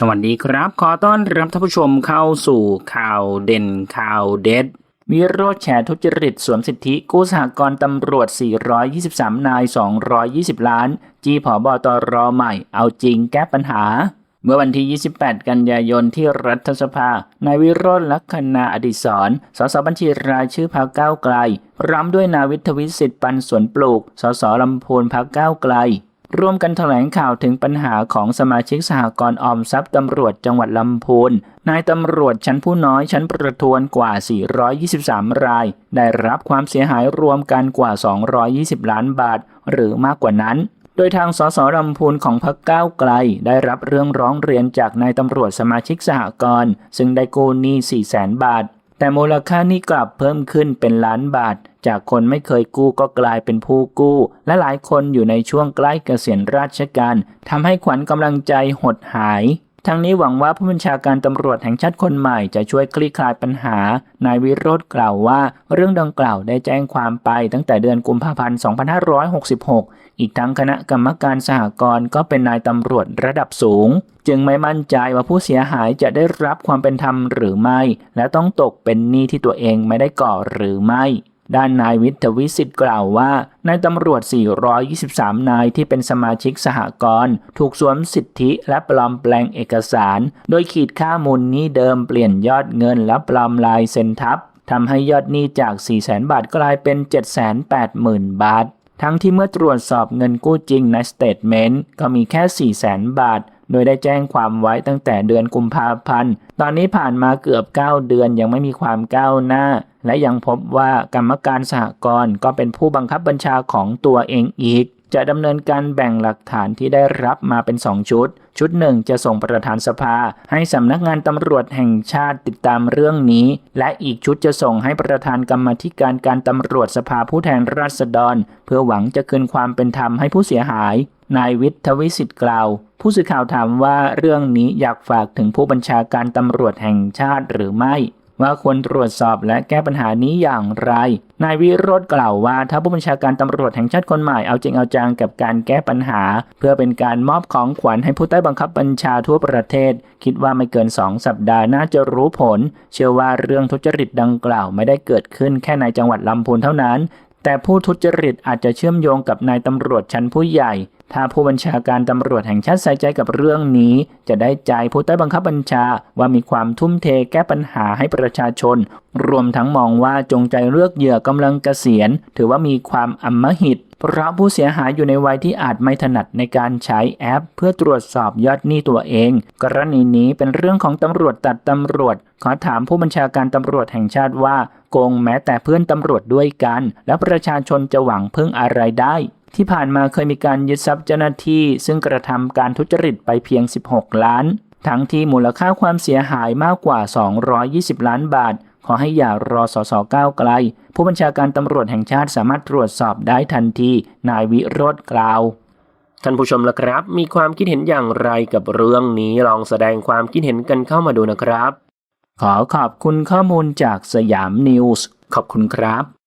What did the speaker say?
สวัสดีครับ ขอต้อนรับท่านผู้ชมเข้าสู่ข่าวเด่นข่าวเด็ดวิโรธแฉทุจริตสวมสิทธิ กู้สหกรณ์ตำรวจ 423 นาย 220 ล้าน จีผอบอตรอใหม่ เอาจริงแก้ปัญหา เมื่อวันที่ 28 กันยายนที่รัฐสภา นายวิโรธลักษณาอดิศรสสบัญชีรายชื่อพรรคก้าวไกล ร้อมด้วยนาวิทวิสิทธิ์ปันสวนปลูก สสลำพูนพรรคก้าวไกล ร่วมกันแถลงข่าวถึงปัญหาของสมาชิกสหกรณ์ออมทรัพย์ตำรวจจังหวัดลำพูน นายตำรวจชั้นผู้น้อยชั้นประทวนกว่า 423 ราย ได้รับความเสียหายรวมกันกว่า 220 ล้านบาท หรือมากกว่านั้น โดยทางสสลำพูนของพรรคก้าวไกล ได้รับเรื่องร้องเรียนจากนายตำรวจสมาชิกสหกรณ์ซึ่งได้กู้หนี้400,000 บาท แต่มูลค่านี้กลับเพิ่มขึ้นเป็นล้านบาท จากคนไม่เคยกู้ก็กลายเป็นผู้กู้ และหลายคนอยู่ในช่วงใกล้เกษียณราชการทำให้ขวัญกำลังใจหดหาย ทั้งนี้หวังว่าผู้บัญชาการตำรวจแห่งชาติคนใหม่จะช่วยคลี่คลายปัญหา นายวิโรธกล่าวว่าเรื่องดังกล่าวได้แจ้งความไปตั้งแต่เดือนกุมภาพันธ์ 2566 อีกทั้งคณะกรรมการสหกรณ์ก็เป็นนายตำรวจระดับสูง จึงไม่มั่นใจว่าผู้เสียหายจะได้รับความเป็นธรรมหรือไม่ และต้องตกเป็นหนี้ที่ตัวเองไม่ได้ก่อหรือไม่ ด้านนายวิทวิสิทธิ์กล่าวว่านายตำรวจ 423 นายที่เป็นสมาชิกสหกรณ์ถูกสวมสิทธิและปลอมแปลงเอกสาร โดยขีดค่ามูลนี้เดิมเปลี่ยนยอดเงินและปลอมลายเซ็นทับทำให้ยอดหนี้จาก 400,000 บาทกลายเป็น 780,000 บาท ทั้งที่เมื่อตรวจสอบเงินกู้จริงในสเตทเมนต์ก็มีแค่ 400,000 บาท โดยได้แจ้งความไว้ตั้งแต่เดือนกุมภาพันธ์ ตอนนี้ผ่านมาเกือบ 9 เดือนยังไม่มีความก้าวหน้า และยังพบว่ากรรมการสหกรณ์ก็เป็นผู้บังคับบัญชาของตัวเองอีก จะดำเนินการแบ่งหลักฐานที่ได้รับมาเป็น 2 ชุด ชุดหนึ่งจะส่งประธานสภา ให้สำนักงานตำรวจแห่งชาติติดตามเรื่องนี้ และอีกชุดจะส่งให้ประธานกรรมธิการการตำรวจสภาผู้แทนราษฎร เพื่อหวังจะคืนความเป็นธรรมให้ผู้เสียหาย นายวิทยวิสิทธิ์กล่าว ผู้สื่อข่าวถามว่าเรื่องนี้อยากฝากถึงผู้บัญชาการตำรวจแห่งชาติหรือไม่ ว่าควรตรวจสอบและแก้ปัญหานี้อย่างไร นายวิโรธกล่าวว่า ถ้าผู้บัญชาการตำรวจแห่งชาติคนใหม่เอาจริงเอาจังกับการแก้ปัญหา เพื่อเป็นการมอบของขวัญให้ผู้ใต้บังคับบัญชาทั่วประเทศ คิดว่าไม่เกิน 2 สัปดาห์น่าจะรู้ผล เชื่อว่าเรื่องทุจริตดังกล่าวไม่ได้เกิดขึ้นแค่ในจังหวัดลำพูนเท่านั้น แต่ผู้ทุจริตอาจจะเชื่อมโยงกับนายตำรวจชั้นผู้ใหญ่ ถ้าผู้บัญชาการตำรวจแห่งชาติใส่ใจกับเรื่องนี้ จะได้ใจผู้ใต้บังคับบัญชาว่ามีความทุ่มเทแก้ปัญหาให้ประชาชน รวมทั้งมองว่าจงใจเลือกเหยื่อกำลังเกษียณ ถือว่ามีความอำมหิต เพราะผู้เสียหายอยู่ในวัยที่อาจไม่ถนัดในการใช้แอป เพื่อตรวจสอบยอดหนี้ตัวเอง กรณีนี้เป็นเรื่องของตำรวจตัดตำรวจ ขอถามผู้บัญชาการตำรวจแห่งชาติว่าโกงแม้แต่เพื่อนตำรวจด้วยกัน แล้วประชาชนจะหวังพึ่งอะไรได้ ที่ผ่านมาเคยมีการยึดทรัพย์เจ้าหน้าที่ ซึ่งกระทำการทุจริตไปเพียง 16 ล้าน ทั้งที่มูลค่าความเสียหายมากกว่า 220 ล้านบาท ขอให้อย่ารอสสก้าวไกล ผู้บัญชาการตำรวจแห่งชาติสามารถตรวจสอบได้ทันที นายวิโรธกล่าวท่านผู้ชมละครับ มีความคิดเห็นอย่างไรกับเรื่องนี้ลองแสดงความคิดเห็นกันเข้ามาดูนะครับ ขอขอบคุณข้อมูลจากสยามนิวส์ขอบคุณครับ